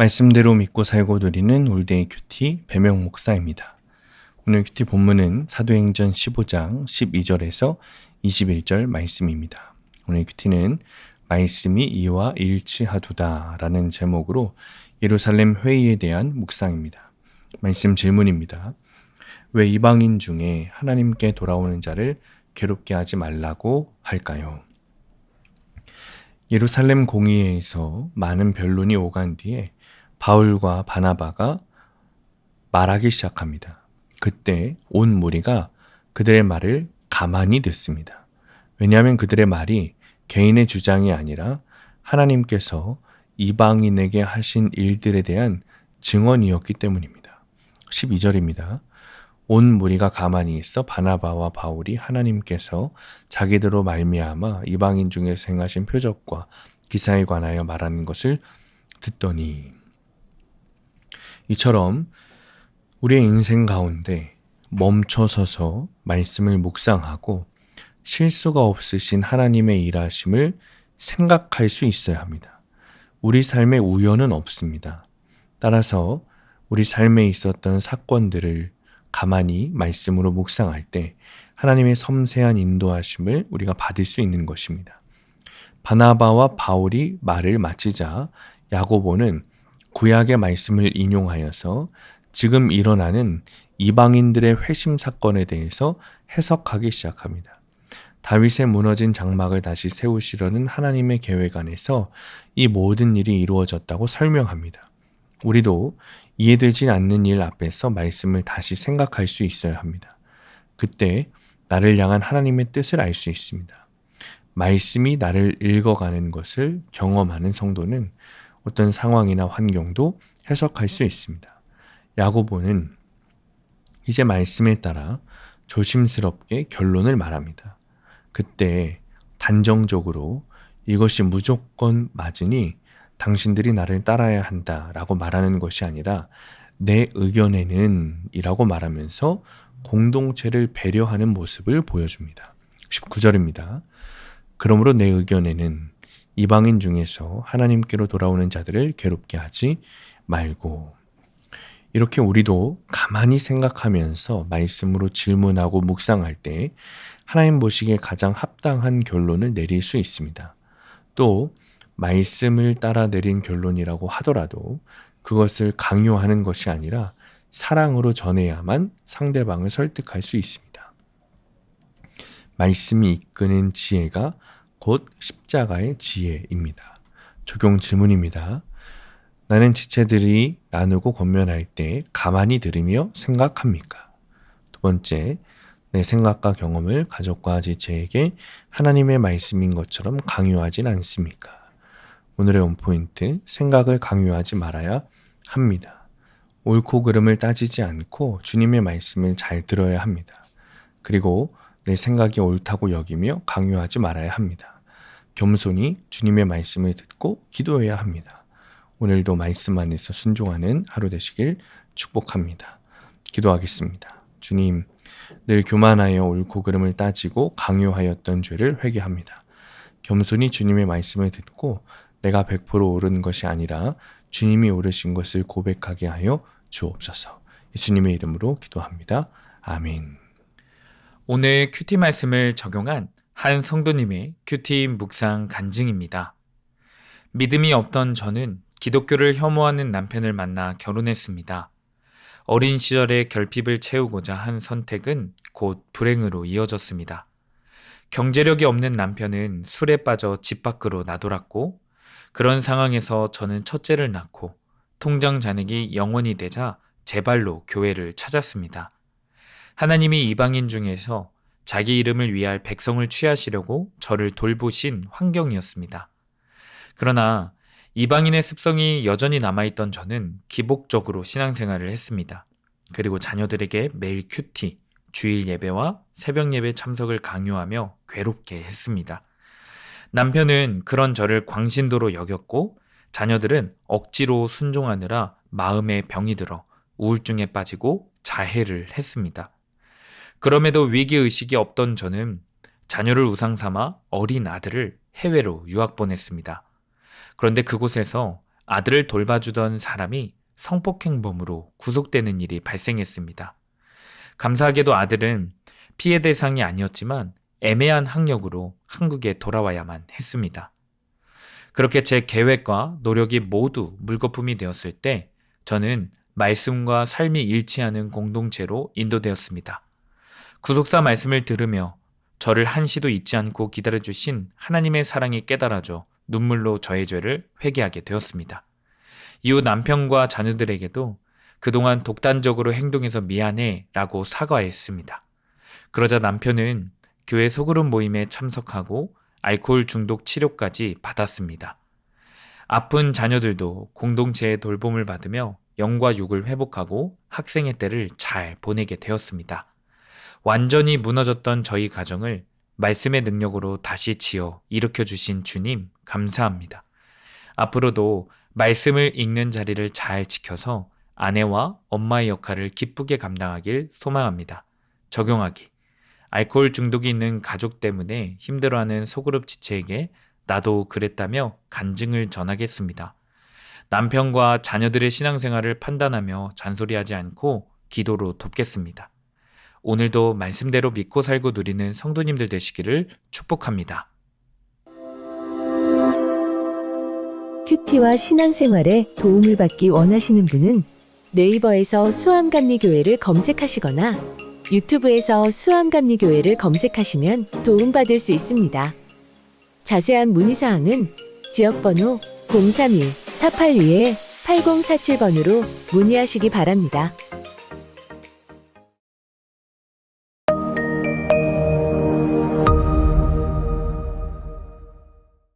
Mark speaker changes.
Speaker 1: 말씀대로 믿고 살고 누리는 올데이 큐티 배명 목사입니다. 오늘 큐티 본문은 사도행전 15장 12절에서 21절 말씀입니다. 오늘 큐티는 말씀이 이와 일치하도다라는 제목으로 예루살렘 회의에 대한 묵상입니다. 말씀 질문입니다. 왜 이방인 중에 하나님께 돌아오는 자를 괴롭게 하지 말라고 할까요? 예루살렘 공의회에서 많은 변론이 오간 뒤에 바울과 바나바가 말하기 시작합니다. 그때 온 무리가 그들의 말을 가만히 듣습니다. 왜냐하면 그들의 말이 개인의 주장이 아니라 하나님께서 이방인에게 하신 일들에 대한 증언이었기 때문입니다. 12절입니다. 온 무리가 가만히 있어 바나바와 바울이 하나님께서 자기들로 말미암아 이방인 중에서 행하신 표적과 기사에 관하여 말하는 것을 듣더니 이처럼 우리의 인생 가운데 멈춰서서 말씀을 묵상하고 실수가 없으신 하나님의 일하심을 생각할 수 있어야 합니다. 우리 삶에 우연은 없습니다. 따라서 우리 삶에 있었던 사건들을 가만히 말씀으로 묵상할 때 하나님의 섬세한 인도하심을 우리가 받을 수 있는 것입니다. 바나바와 바울이 말을 마치자 야고보는 구약의 말씀을 인용하여서 지금 일어나는 이방인들의 회심 사건에 대해서 해석하기 시작합니다. 다윗의 무너진 장막을 다시 세우시려는 하나님의 계획 안에서 이 모든 일이 이루어졌다고 설명합니다. 우리도 이해되지 않는 일 앞에서 말씀을 다시 생각할 수 있어야 합니다. 그때 나를 향한 하나님의 뜻을 알 수 있습니다. 말씀이 나를 읽어가는 것을 경험하는 성도는 어떤 상황이나 환경도 해석할 수 있습니다. 야고보는 이제 말씀에 따라 조심스럽게 결론을 말합니다. 그때 단정적으로 이것이 무조건 맞으니 당신들이 나를 따라야 한다 라고 말하는 것이 아니라 내 의견에는 이라고 말하면서 공동체를 배려하는 모습을 보여줍니다. 19절입니다. 그러므로 내 의견에는 이방인 중에서 하나님께로 돌아오는 자들을 괴롭게 하지 말고 이렇게 우리도 가만히 생각하면서 말씀으로 질문하고 묵상할 때 하나님 보시기에 가장 합당한 결론을 내릴 수 있습니다. 또 말씀을 따라 내린 결론이라고 하더라도 그것을 강요하는 것이 아니라 사랑으로 전해야만 상대방을 설득할 수 있습니다. 말씀이 이끄는 지혜가 곧 십자가의 지혜입니다. 적용 질문입니다. 나는 지체들이 나누고 권면할 때 가만히 들으며 생각합니까? 두 번째, 내 생각과 경험을 가족과 지체에게 하나님의 말씀인 것처럼 강요하진 않습니까? 오늘의 원포인트, 생각을 강요하지 말아야 합니다. 옳고 그름을 따지지 않고 주님의 말씀을 잘 들어야 합니다. 그리고 내 생각이 옳다고 여기며 강요하지 말아야 합니다. 겸손히 주님의 말씀을 듣고 기도해야 합니다. 오늘도 말씀 안에서 순종하는 하루 되시길 축복합니다. 기도하겠습니다. 주님, 늘 교만하여 옳고 그름을 따지고 강요하였던 죄를 회개합니다. 겸손히 주님의 말씀을 듣고 내가 100% 옳은 것이 아니라 주님이 옳으신 것을 고백하게 하여 주옵소서. 예수님의 이름으로 기도합니다. 아멘.
Speaker 2: 오늘 큐티 말씀을 적용한 한 성도님의 큐티 묵상 간증입니다. 믿음이 없던 저는 기독교를 혐오하는 남편을 만나 결혼했습니다. 어린 시절의 결핍을 채우고자 한 선택은 곧 불행으로 이어졌습니다. 경제력이 없는 남편은 술에 빠져 집 밖으로 나돌았고, 그런 상황에서 저는 첫째를 낳고 통장 잔액이 영원이 되자 제 발로 교회를 찾았습니다. 하나님이 이방인 중에서 자기 이름을 위할 백성을 취하시려고 저를 돌보신 환경이었습니다. 그러나 이방인의 습성이 여전히 남아있던 저는 기복적으로 신앙생활을 했습니다. 그리고 자녀들에게 매일 큐티, 주일 예배와 새벽 예배 참석을 강요하며 괴롭게 했습니다. 남편은 그런 저를 광신도로 여겼고 자녀들은 억지로 순종하느라 마음에 병이 들어 우울증에 빠지고 자해를 했습니다. 그럼에도 위기의식이 없던 저는 자녀를 우상 삼아 어린 아들을 해외로 유학 보냈습니다. 그런데 그곳에서 아들을 돌봐주던 사람이 성폭행범으로 구속되는 일이 발생했습니다. 감사하게도 아들은 피해 대상이 아니었지만 애매한 학력으로 한국에 돌아와야만 했습니다. 그렇게 제 계획과 노력이 모두 물거품이 되었을 때 저는 말씀과 삶이 일치하는 공동체로 인도되었습니다. 구속사 말씀을 들으며 저를 한시도 잊지 않고 기다려주신 하나님의 사랑이 깨달아져 눈물로 저의 죄를 회개하게 되었습니다. 이후 남편과 자녀들에게도 그동안 독단적으로 행동해서 미안해 라고 사과했습니다. 그러자 남편은 교회 소그룹 모임에 참석하고 알코올 중독 치료까지 받았습니다. 아픈 자녀들도 공동체의 돌봄을 받으며 영과 육을 회복하고 학생의 때를 잘 보내게 되었습니다. 완전히 무너졌던 저희 가정을 말씀의 능력으로 다시 지어 일으켜 주신 주님 감사합니다. 앞으로도 말씀을 읽는 자리를 잘 지켜서 아내와 엄마의 역할을 기쁘게 감당하길 소망합니다. 적용하기. 알코올 중독이 있는 가족 때문에 힘들어하는 소그룹 지체에게 나도 그랬다며 간증을 전하겠습니다. 남편과 자녀들의 신앙생활을 판단하며 잔소리하지 않고 기도로 돕겠습니다. 오늘도 말씀대로 믿고 살고 누리는 성도님들 되시기를 축복합니다.
Speaker 3: 큐티와 신앙생활에 도움을 받기 원하시는 분은 네이버에서 수암감리교회를 검색하시거나 유튜브에서 수암감리교회를 검색하시면 도움받을 수 있습니다. 자세한 문의사항은 지역번호 031-482-8047번으로 문의하시기 바랍니다.